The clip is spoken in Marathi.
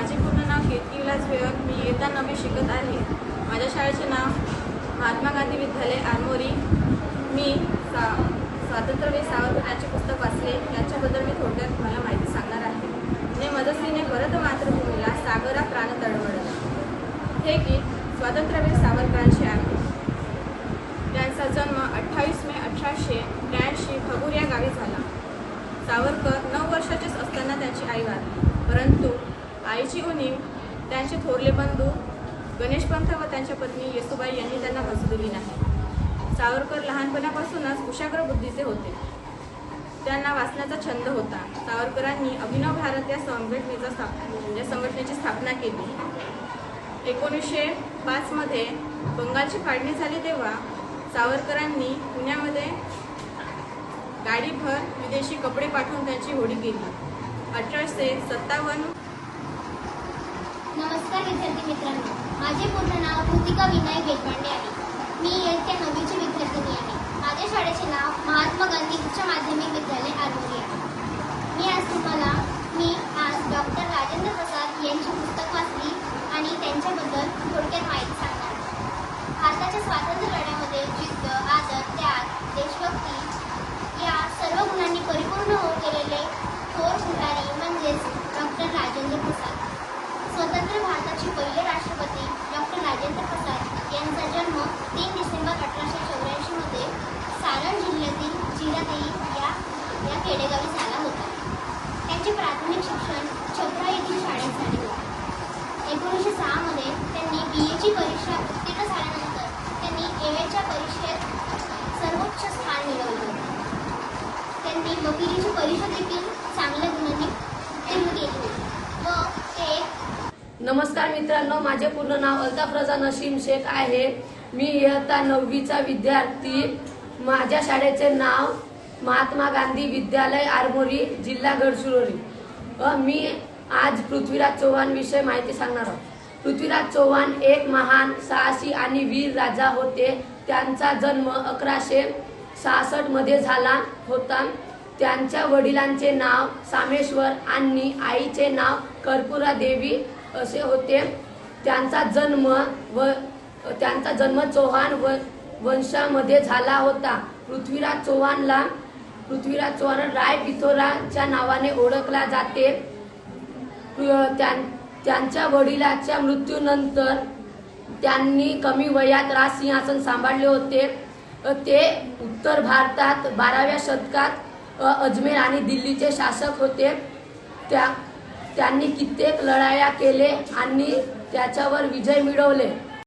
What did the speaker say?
माझे पूर्ण नाव कीर्ती विलास वेळक. मी येता नवी शिकत आहे. माझ्या शाळेचे नाव महात्मा गांधी विद्यालय आरमोरी. मी सा स्वातंत्र्यवीर सावरकर यांचे पुस्तक वाचले. याच्याबद्दल मी थोडक्यात तुम्हाला माहिती सांगणार आहे. ने मदस्तीने परत मातृभूमीला सागरा प्राण तळवळ हे गीत स्वातंत्र्यवीर सावरकरांचे आहे. त्यांचा जन्म अठ्ठावीस मे अठराशे त्र्याऐंशी भगूर या गावी झाला. सावरकर नऊ वर्षाचेच असताना त्यांची आई वाढली परंतु आईची उणीव त्यांचे थोरले बंधू गणेशपंत व त्यांच्या पत्नी येसुबाई यांनी त्यांना बसू दिली नाही. सावरकर लहानपणापासूनच कुशाग्र बुद्धीचे होते. त्यांना वाचण्याचा छंद होता. सावरकरांनी अभिनव भारत या संघटनेचा स्थाप या संघटनेची स्थापना केली. एकोणीसशे पाचमध्ये बंगालची फाळणी झाली तेव्हा सावरकरांनी पुण्यामध्ये गाडीभर विदेशी कपडे पाठवून त्यांची होडी केली. अठराशे सत्तावन्न मित्रांनो माझे पूर्ण नाव कृतिका विनायक देशपांडे आहे. मी इयत्ता नववीची विद्यार्थिनी आहे. माझ्या शाळेचे नाव महात्मा गांधी उच्च माध्यमिक विद्यालय आरोग्य आहे. मी आज तुम्हाला यांचा जन्म तीन डिसेंबर अठराशे चौऱ्याऐंशीमध्ये सारण जिल्ह्यातील जिरादेई या या खेडेगावी झाला होता. त्यांचे प्राथमिक शिक्षण छपरा येथील शाळेत झाले होते. एकोणीसशे सहामध्ये त्यांनी बी एची परीक्षा उत्तीर्ण झाल्यानंतर त्यांनी एम एच्या परीक्षेत सर्वोच्च स्थान मिळवले होते. त्यांनी वकिलीची परीक्षा देखील चांगल्या गुणांनी उत्तीर्ण केली होती व ते एक नमस्कार मित्रांनो माझे पूर्ण नाव अल्ताफ रजा नशीम शेख आहे. मी इयत्ता नववीचा विद्यार्थी. माझ्या शाळेचे नाव महात्मा गांधी विद्यालय आरमोरी जिल्हा गडचिरोली. मी आज पृथ्वीराज चव्हाण विषय माहिती सांगणार आहोत. पृथ्वीराज चव्हाण एक महान साहसी आणि वीर राजा होते. त्यांचा जन्म अकराशे सहासष्टमध्ये झाला होता. त्यांच्या वडिलांचे नाव सामेश्वर आणि आईचे नाव कर्पुरा देवी असे होते. त्यांचा जन्म व त्यांचा जन्म चौहान व वंशामध्ये झाला होता. पृथ्वीराज चौहानला पृथ्वीराज चौहान राय पिथोराच्या नावाने ओळखला जाते. त्यां- त्यांच्या वडिलाच्या मृत्यूनंतर त्यांनी कमी वयात राजसिंहासन सांभाळले होते. ते उत्तर भारतात बाराव्या शतकात अजमेर आणि दिल्लीचे शासक होते. त्या त्यांनी कित्येक लढाया केले आणि त्याच्यावर विजय मिळवले.